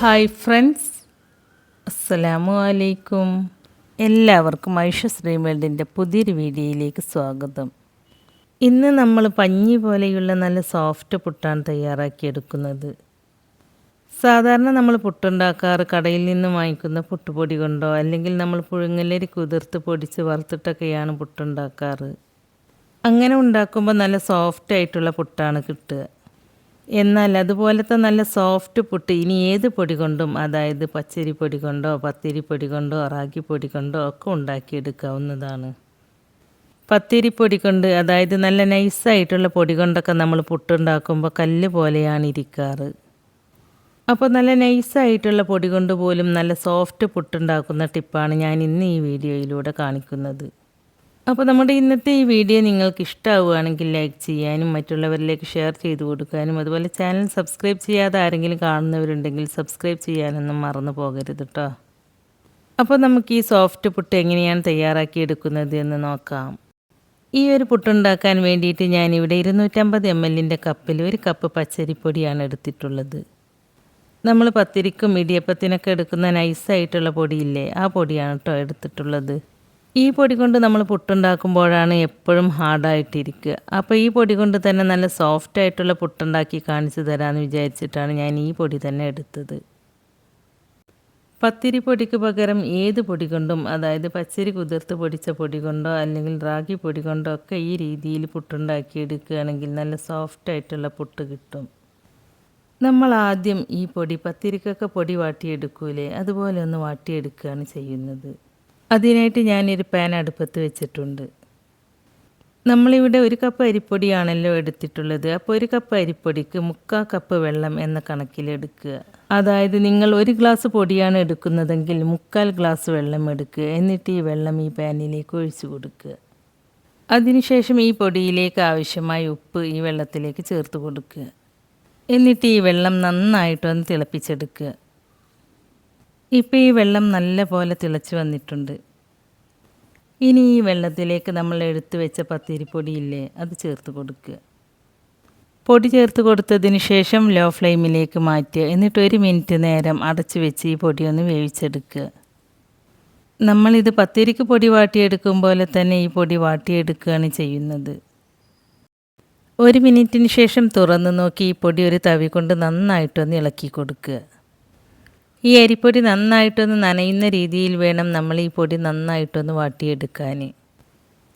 Hi friends. അസ്സലാമു അലൈക്കും. എല്ലാവർക്കും ഐഷ ശ്രീമേൽഡിന്റെ പുതിയൊരു വീഡിയോയിലേക്ക് സ്വാഗതം. ഇന്ന് നമ്മൾ പഞ്ഞി പോലെയുള്ള നല്ല സോഫ്റ്റ് പുട്ടാണ് തയ്യാറാക്കിയെടുക്കുന്നത് സാധാരണ നമ്മൾ പുട്ടുണ്ടാക്കാറ് കടയിൽ നിന്ന് വാങ്ങിക്കുന്ന പുട്ടുപൊടി കൊണ്ടോ അല്ലെങ്കിൽ നമ്മൾ പുഴുങ്ങലരി കുതിർത്ത് പൊടിച്ച് വറുത്തിട്ടൊക്കെയാണ് പുട്ടുണ്ടാക്കാറ്. അങ്ങനെ ഉണ്ടാക്കുമ്പോൾ നല്ല സോഫ്റ്റ് ആയിട്ടുള്ള പുട്ടാണ് കിട്ടുക. എന്നാൽ അതുപോലത്തെ നല്ല സോഫ്റ്റ് പുട്ട് ഇനി ഏത് പൊടി കൊണ്ടും അതായത് പച്ചരി പൊടി കൊണ്ടോ പത്തിരി പൊടി കൊണ്ടോ റാഗി പൊടി കൊണ്ടോ ഒക്കെ ഉണ്ടാക്കിയെടുക്കാവുന്നതാണ്. പത്തിരി പൊടി കൊണ്ട് അതായത് നല്ല നൈസായിട്ടുള്ള പൊടി കൊണ്ടൊക്കെ നമ്മൾ പുട്ടുണ്ടാക്കുമ്പോൾ കല്ല് പോലെയാണ് ഇരിക്കാറ്. അപ്പോൾ നല്ല നൈസായിട്ടുള്ള പൊടി കൊണ്ട് പോലും നല്ല സോഫ്റ്റ് പുട്ടുണ്ടാക്കുന്ന ടിപ്പാണ് ഞാൻ ഇന്ന് ഈ വീഡിയോയിലൂടെ കാണിക്കുന്നത്. അപ്പോൾ നമ്മുടെ ഇന്നത്തെ ഈ വീഡിയോ നിങ്ങൾക്ക് ഇഷ്ടമാവുകയാണെങ്കിൽ ലൈക്ക് ചെയ്യാനും മറ്റുള്ളവരിലേക്ക് ഷെയർ ചെയ്ത് കൊടുക്കാനും അതുപോലെ ചാനൽ സബ്സ്ക്രൈബ് ചെയ്യാതെ ആരെങ്കിലും കാണുന്നവരുണ്ടെങ്കിൽ സബ്സ്ക്രൈബ് ചെയ്യാനൊന്നും മറന്നു പോകരുത് കേട്ടോ അപ്പോൾ നമുക്ക് ഈ സോഫ്റ്റ് പുട്ട് എങ്ങനെയാണ് തയ്യാറാക്കിയെടുക്കുന്നത് എന്ന് നോക്കാം. ഈ ഒരു പുട്ടുണ്ടാക്കാൻ വേണ്ടിയിട്ട് ഞാനിവിടെ ഇരുന്നൂറ്റമ്പത് എം എല്ലിന്റെ കപ്പിൽ ഒരു കപ്പ് പച്ചരിപ്പൊടിയാണ് എടുത്തിട്ടുള്ളത്. നമ്മൾ പത്തിരിക്കും ഇടിയപ്പത്തിനൊക്കെ എടുക്കുന്ന നൈസായിട്ടുള്ള പൊടിയില്ലേ ആ പൊടിയാണ് കേട്ടോ എടുത്തിട്ടുള്ളത്. ഈ പൊടി കൊണ്ട് നമ്മൾ പുട്ടുണ്ടാക്കുമ്പോഴാണ് എപ്പോഴും ഹാർഡായിട്ടിരിക്കുക. അപ്പോൾ ഈ പൊടി കൊണ്ട് തന്നെ നല്ല സോഫ്റ്റ് ആയിട്ടുള്ള പുട്ടുണ്ടാക്കി കാണിച്ചു തരാമെന്ന് വിചാരിച്ചിട്ടാണ് ഞാൻ ഈ പൊടി തന്നെ എടുത്തത്. പത്തിരി പൊടിക്ക് പകരം ഏത് പൊടി കൊണ്ടും അതായത് പച്ചരി കുതിർത്ത് പൊടിച്ച പൊടി കൊണ്ടോ അല്ലെങ്കിൽ റാഗി പൊടി കൊണ്ടോ ഒക്കെ ഈ രീതിയിൽ പുട്ടുണ്ടാക്കി എടുക്കുകയാണെങ്കിൽ നല്ല സോഫ്റ്റ് ആയിട്ടുള്ള പുട്ട് കിട്ടും. നമ്മൾ ആദ്യം ഈ പൊടി പത്തിരിക്കൊക്കെ പൊടി വാട്ടിയെടുക്കൂലേ? അതുപോലെ ഒന്ന് വാട്ടിയെടുക്കുകയാണ് ചെയ്യുന്നത്. അതിനായിട്ട് ഞാനൊരു പാൻ അടുപ്പത്ത് വെച്ചിട്ടുണ്ട്. നമ്മളിവിടെ ഒരു കപ്പ് അരിപ്പൊടിയാണല്ലോ എടുത്തിട്ടുള്ളത്. അപ്പോൾ ഒരു കപ്പ് അരിപ്പൊടിക്ക് മുക്കാൽ കപ്പ് വെള്ളം എന്ന കണക്കിലെടുക്കുക അതായത് നിങ്ങൾ ഒരു ഗ്ലാസ് പൊടിയാണ് എടുക്കുന്നതെങ്കിൽ മുക്കാൽ ഗ്ലാസ് വെള്ളം എടുക്കുക. എന്നിട്ട് ഈ വെള്ളം ഈ പാനിലേക്ക് ഒഴിച്ചു കൊടുക്കുക. അതിനുശേഷം ഈ പൊടിയിലേക്ക് ആവശ്യമായ ഉപ്പ് ഈ വെള്ളത്തിലേക്ക് ചേർത്ത് കൊടുക്കുക. എന്നിട്ട് ഈ വെള്ളം നന്നായിട്ടൊന്ന് തിളപ്പിച്ചെടുക്കുക. ഇപ്പോൾ ഈ വെള്ളം നല്ല പോലെ തിളച്ച് വന്നിട്ടുണ്ട്. ഇനി ഈ വെള്ളത്തിലേക്ക് നമ്മൾ എടുത്തു വെച്ച പത്തിരിപ്പൊടിയില്ലേ അത് ചേർത്ത് കൊടുക്കുക. പൊടി ചേർത്ത് കൊടുത്തതിന് ശേഷം ലോ ഫ്ലെയിമിലേക്ക് മാറ്റുക. എന്നിട്ട് ഒരു മിനിറ്റ് നേരം അടച്ചു വെച്ച് ഈ പൊടി ഒന്ന് വേവിച്ചെടുക്കുക. നമ്മളിത് പത്തിരിക്ക് പൊടി വാട്ടിയെടുക്കും പോലെ തന്നെ ഈ പൊടി വാട്ടിയെടുക്കുകയാണ് ചെയ്യുന്നത്. ഒരു മിനിറ്റിന് ശേഷം തുറന്ന് നോക്കി ഈ പൊടി ഒരു തവി കൊണ്ട് നന്നായിട്ടൊന്ന് ഇളക്കി കൊടുക്കുക. ഈ അരിപ്പൊടി നന്നായിട്ടൊന്ന് നനയുന്ന രീതിയിൽ വേണം നമ്മൾ ഈ പൊടി നന്നായിട്ടൊന്ന് വാട്ടിയെടുക്കാൻ.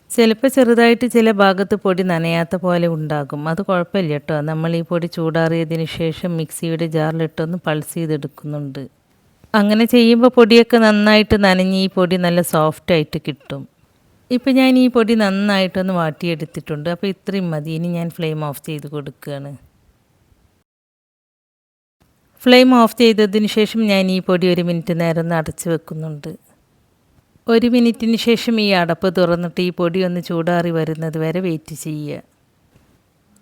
ചിലപ്പോൾ ചെറുതായിട്ട് ചില ഭാഗത്ത് പൊടി നനയാത്ത പോലെ ഉണ്ടാകും. അത് കുഴപ്പമില്ല കേട്ടോ. നമ്മൾ ഈ പൊടി ചൂടാറിയതിന് ശേഷം മിക്സിയുടെ ജാറിലിട്ടൊന്ന് പൾസ് ചെയ്തെടുക്കുന്നുണ്ട്. അങ്ങനെ ചെയ്യുമ്പോൾ പൊടിയൊക്കെ നന്നായിട്ട് നനഞ്ഞ് ഈ പൊടി നല്ല സോഫ്റ്റായിട്ട് കിട്ടും. ഇപ്പം ഞാൻ ഈ പൊടി നന്നായിട്ടൊന്ന് വാട്ടിയെടുത്തിട്ടുണ്ട്. അപ്പോൾ ഇത്രയും മതി. ഇനി ഞാൻ ഫ്ലെയിം ഓഫ് ചെയ്ത് കൊടുക്കുകയാണ്. ഫ്ലെയിം ഓഫ് ചെയ്തതിന് ശേഷം ഞാൻ ഈ പൊടി ഒരു മിനിറ്റ് നേരം ഒന്ന് അടച്ച് വെക്കുന്നുണ്ട്. ഒരു മിനിറ്റിന് ശേഷം ഈ അടപ്പ് തുറന്നിട്ട് ഈ പൊടി ഒന്ന് ചൂടാറി വരുന്നത് വരെ വെയിറ്റ് ചെയ്യുക.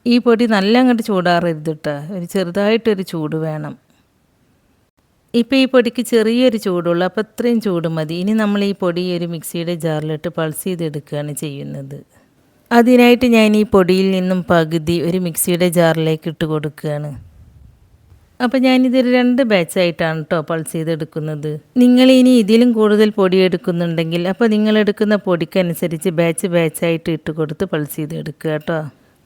ഈ പൊടി നല്ല അങ്ങോട്ട് ചൂടാറരുത് കേട്ടോ ഒരു ചെറുതായിട്ടൊരു ചൂട് വേണം. ഇപ്പോൾ ഈ പൊടിക്ക് ചെറിയൊരു ചൂടുള്ളൂ. അപ്പോൾ ഇത്രയും ചൂട് മതി. ഇനി നമ്മൾ ഈ പൊടി ഒരു മിക്സിയുടെ ജാറിലിട്ട് പൾസ് ചെയ്തെടുക്കുകയാണ് ചെയ്യുന്നത്. അതിനായിട്ട് ഞാൻ ഈ പൊടിയിൽ നിന്നും പകുതി ഒരു മിക്സിയുടെ ജാറിലേക്ക് ഇട്ട് കൊടുക്കുകയാണ്. അപ്പോൾ ഞാനിതൊരു രണ്ട് ബാച്ചായിട്ടാണ് കേട്ടോ പൾസ് ചെയ്തെടുക്കുന്നത്. നിങ്ങൾ ഇനി ഇതിലും കൂടുതൽ പൊടി എടുക്കുന്നുണ്ടെങ്കിൽ അപ്പോൾ നിങ്ങൾ എടുക്കുന്ന പൊടിക്കനുസരിച്ച് ബാച്ച് ബാച്ചായിട്ട് ഇട്ട് കൊടുത്ത് പൾസ് ചെയ്തെടുക്കുക കേട്ടോ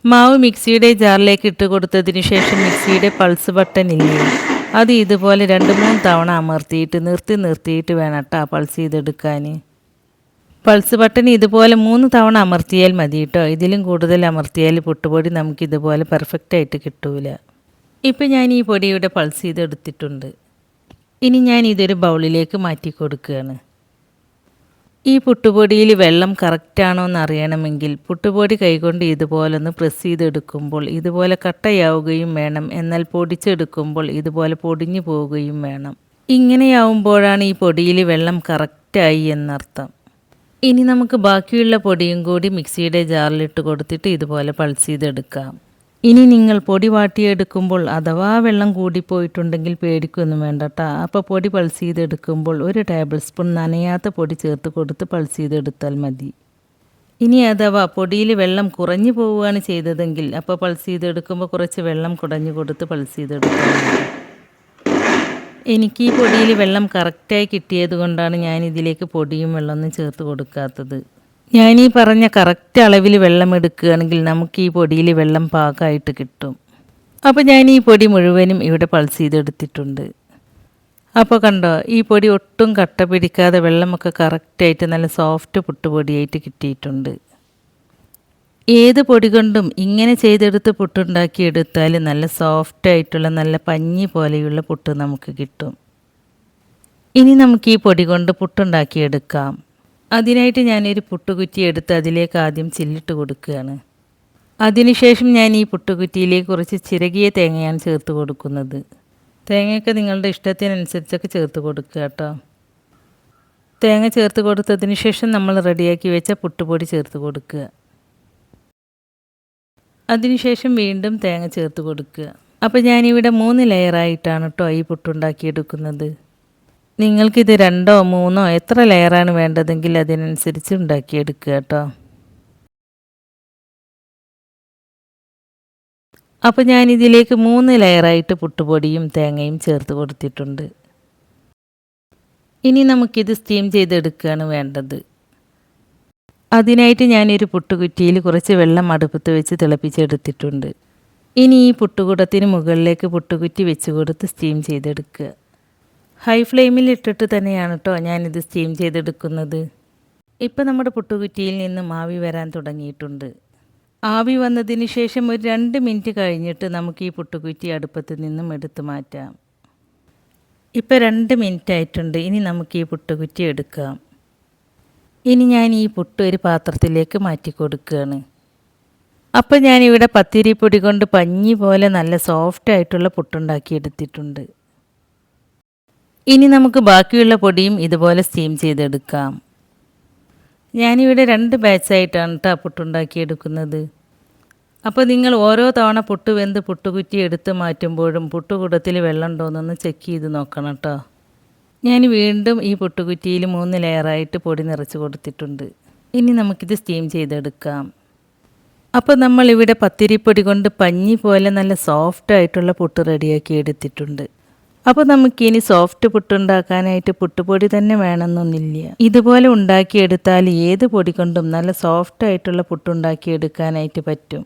മാവ് മിക്സിയുടെ ജാറിലേക്ക് ഇട്ട് കൊടുത്തതിന് ശേഷം മിക്സിയുടെ പൾസ് ബട്ടൺ ഇല്ലേ? അത് ഇതുപോലെ രണ്ട് മൂന്ന് തവണ അമർത്തിയിട്ട് നിർത്തി നിർത്തിയിട്ട് വേണം കേട്ടോ പൾസ് ചെയ്തെടുക്കാൻ പൾസ് ബട്ടൺ ഇതുപോലെ മൂന്ന് തവണ അമർത്തിയാൽ മതി കേട്ടോ ഇതിലും കൂടുതൽ അമർത്തിയാൽ പുട്ടുപൊടി നമുക്കിതുപോലെ പെർഫെക്റ്റായിട്ട് കിട്ടൂല. ഇപ്പം ഞാൻ ഈ പൊടിയുടെ പൾസ് ചെയ്തെടുത്തിട്ടുണ്ട് ഇനി ഞാൻ ഇതൊരു ബൗളിലേക്ക് മാറ്റി കൊടുക്കുകയാണ്. ഈ പുട്ടുപൊടിയിൽ വെള്ളം കറക്റ്റാണോ എന്ന് അറിയണമെങ്കിൽ പുട്ടുപൊടി കൈകൊണ്ട് ഇതുപോലൊന്ന് പ്രസ് ചെയ്തെടുക്കുമ്പോൾ ഇതുപോലെ കട്ടയാവുകയും വേണം. എന്നാൽ പൊടിച്ചെടുക്കുമ്പോൾ ഇതുപോലെ പൊടിഞ്ഞു പോവുകയും വേണം. ഇങ്ങനെയാവുമ്പോഴാണ് ഈ പൊടിയിൽ വെള്ളം കറക്റ്റായി എന്നർത്ഥം. ഇനി നമുക്ക് ബാക്കിയുള്ള പൊടിയും കൂടി മിക്സിയുടെ ജാറിലിട്ട് കൊടുത്തിട്ട് ഇതുപോലെ പൾസ് ചെയ്തെടുക്കാം. ഇനി നിങ്ങൾ പൊടി വാട്ടിയെടുക്കുമ്പോൾ അഥവാ വെള്ളം കൂടിപ്പോയിട്ടുണ്ടെങ്കിൽ പേടിക്കൊന്നും വേണ്ട കേട്ടോ അപ്പോൾ പൊടി പൾസ് ചെയ്തെടുക്കുമ്പോൾ ഒരു ടേബിൾ സ്പൂൺ നനയാത്ത പൊടി ചേർത്ത് കൊടുത്ത് പൾസ് ചെയ്തെടുത്താൽ മതി. ഇനി അഥവാ പൊടിയിൽ വെള്ളം കുറഞ്ഞു പോവുകയാണ് ചെയ്തതെങ്കിൽ അപ്പോൾ പൾസ് ചെയ്തെടുക്കുമ്പോൾ കുറച്ച് വെള്ളം കുടഞ്ഞു കൊടുത്ത് പൾസ് മതി. എനിക്ക് ഈ പൊടിയിൽ വെള്ളം കറക്റ്റായി കിട്ടിയത് കൊണ്ടാണ് ഞാൻ ഇതിലേക്ക് പൊടിയും വെള്ളമൊന്നും ചേർത്ത് കൊടുക്കാത്തത്. ഞാൻ ഈ പറഞ്ഞ കറക്റ്റ് അളവിൽ വെള്ളം എടുക്കുകയാണെങ്കിൽ നമുക്ക് ഈ പൊടിയിൽ വെള്ളം പാകമായിട്ട് കിട്ടും. അപ്പോൾ ഞാൻ ഈ പൊടി മുഴുവനും ഇവിടെ പൾസ് ചെയ്തെടുത്തിട്ടുണ്ട്. അപ്പോൾ കണ്ടോ ഈ പൊടി ഒട്ടും കട്ട പിടിക്കാതെ വെള്ളമൊക്കെ കറക്റ്റായിട്ട് നല്ല സോഫ്റ്റ് പുട്ടുപൊടിയായിട്ട് കിട്ടിയിട്ടുണ്ട്. ഏത് പൊടി കൊണ്ടും ഇങ്ങനെ ചെയ്തെടുത്ത് പുട്ടുണ്ടാക്കി എടുത്താൽ നല്ല സോഫ്റ്റായിട്ടുള്ള നല്ല പഞ്ഞി പോലെയുള്ള പുട്ട് നമുക്ക് കിട്ടും. ഇനി നമുക്ക് ഈ പൊടി കൊണ്ട് പുട്ടുണ്ടാക്കിയെടുക്കാം അതിനായിട്ട് ഞാനൊരു പുട്ടുകുറ്റി എടുത്ത് അതിലേക്ക് ആദ്യം ചില്ലിട്ട് കൊടുക്കുകയാണ്. അതിനുശേഷം ഞാൻ ഈ പുട്ടുകുറ്റിയിലേക്ക് കുറച്ച് ചിരകിയ തേങ്ങയാണ് ചേർത്ത് കൊടുക്കുന്നത്. തേങ്ങയൊക്കെ നിങ്ങളുടെ ഇഷ്ടത്തിനനുസരിച്ചൊക്കെ ചേർത്ത് കൊടുക്കുക കേട്ടോ. തേങ്ങ ചേർത്ത് കൊടുത്തതിന് ശേഷം നമ്മൾ റെഡിയാക്കി വെച്ച പുട്ടുപൊടി ചേർത്ത് കൊടുക്കുക. അതിനുശേഷം വീണ്ടും തേങ്ങ ചേർത്ത് കൊടുക്കുക. അപ്പോൾ ഞാനിവിടെ മൂന്ന് ലെയറായിട്ടാണ് കേട്ടോ ഈ പുട്ടുണ്ടാക്കിയെടുക്കുന്നത്. നിങ്ങൾക്കിത് രണ്ടോ മൂന്നോ എത്ര ലെയറാണ് വേണ്ടതെങ്കിൽ അതിനനുസരിച്ച് ഉണ്ടാക്കിയെടുക്കുക കേട്ടോ. അപ്പോൾ ഞാൻ ഇതിലേക്ക് മൂന്ന് ലെയറായിട്ട് പുട്ടുപൊടിയും തേങ്ങയും ചേർത്ത് കൊടുത്തിട്ടുണ്ട്. ഇനി നമുക്കിത് സ്റ്റീം ചെയ്തെടുക്കുകയാണ് വേണ്ടത്. അതിനായിട്ട് ഞാനൊരു പുട്ടുകുറ്റിയിൽ കുറച്ച് വെള്ളം അടുപ്പത്ത് വെച്ച് തിളപ്പിച്ചെടുത്തിട്ടുണ്ട്. ഇനി ഈ പുട്ടുകൂടത്തിന് മുകളിലേക്ക് പുട്ടുകുറ്റി വെച്ച് കൊടുത്ത് സ്റ്റീം ചെയ്തെടുക്കുക. ഹൈ ഫ്ലെയിമിൽ ഇട്ടിട്ട് തന്നെയാണ് കേട്ടോ ഞാനിത് സ്റ്റീം ചെയ്തെടുക്കുന്നത്. ഇപ്പം നമ്മുടെ പുട്ടുകുറ്റിയിൽ നിന്ന് ആവി വരാൻ തുടങ്ങിയിട്ടുണ്ട്. ആവി വന്നതിന് ശേഷം ഒരു രണ്ട് മിനിറ്റ് കഴിഞ്ഞിട്ട് നമുക്ക് ഈ പുട്ടുകുറ്റി അടുപ്പത്ത് നിന്നും എടുത്തു മാറ്റാം. ഇപ്പോൾ രണ്ട് മിനിറ്റ് ആയിട്ടുണ്ട്. ഇനി നമുക്ക് ഈ പുട്ടുകുറ്റി എടുക്കാം. ഇനി ഞാൻ ഈ പുട്ട് ഒരു പാത്രത്തിലേക്ക് മാറ്റി കൊടുക്കുകയാണ്. അപ്പോൾ ഞാനിവിടെ പത്തിരിപ്പൊടി കൊണ്ട് പഞ്ഞി പോലെ നല്ല സോഫ്റ്റ് ആയിട്ടുള്ള പുട്ടുണ്ടാക്കി എടുത്തിട്ടുണ്ട്. ഇനി നമുക്ക് ബാക്കിയുള്ള പൊടിയും ഇതുപോലെ സ്റ്റീം ചെയ്തെടുക്കാം. ഞാനിവിടെ രണ്ട് ബാച്ചായിട്ടാണ് കേട്ടോ പുട്ടുണ്ടാക്കിയെടുക്കുന്നത്. അപ്പോൾ നിങ്ങൾ ഓരോ തവണ പുട്ട് വെന്ത് പുട്ടുകുറ്റി എടുത്ത് മാറ്റുമ്പോഴും പുട്ടുകൂടത്തിൽ വെള്ളം ഉണ്ടോയെന്നൊന്ന് ചെക്ക് ചെയ്ത് നോക്കണം കേട്ടോ ഞാൻ വീണ്ടും ഈ പുട്ടുകുറ്റിയിൽ മൂന്ന് ലെയറായിട്ട് പൊടി നിറച്ച് കൊടുത്തിട്ടുണ്ട്. ഇനി നമുക്കിത് സ്റ്റീം ചെയ്തെടുക്കാം. അപ്പോൾ നമ്മളിവിടെ പത്തിരിപ്പൊടി കൊണ്ട് പഞ്ഞി പോലെ നല്ല സോഫ്റ്റ് ആയിട്ടുള്ള പുട്ട് റെഡിയാക്കി എടുത്തിട്ടുണ്ട്. അപ്പോൾ നമുക്കിനി സോഫ്റ്റ് പുട്ടുണ്ടാക്കാനായിട്ട് പുട്ടുപൊടി തന്നെ വേണമെന്നൊന്നുമില്ല ഇതുപോലെ ഉണ്ടാക്കിയെടുത്താൽ ഏത് പൊടി കൊണ്ടും നല്ല സോഫ്റ്റ് ആയിട്ടുള്ള പുട്ടുണ്ടാക്കിയെടുക്കാനായിട്ട് പറ്റും.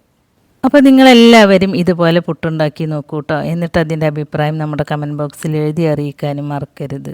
അപ്പോൾ നിങ്ങളെല്ലാവരും ഇതുപോലെ പുട്ടുണ്ടാക്കി നോക്കൂട്ടോ. എന്നിട്ട് അതിന്റെ അഭിപ്രായം നമ്മുടെ കമന്റ് ബോക്സിൽ എഴുതി അറിയിക്കാനും മറക്കരുത്.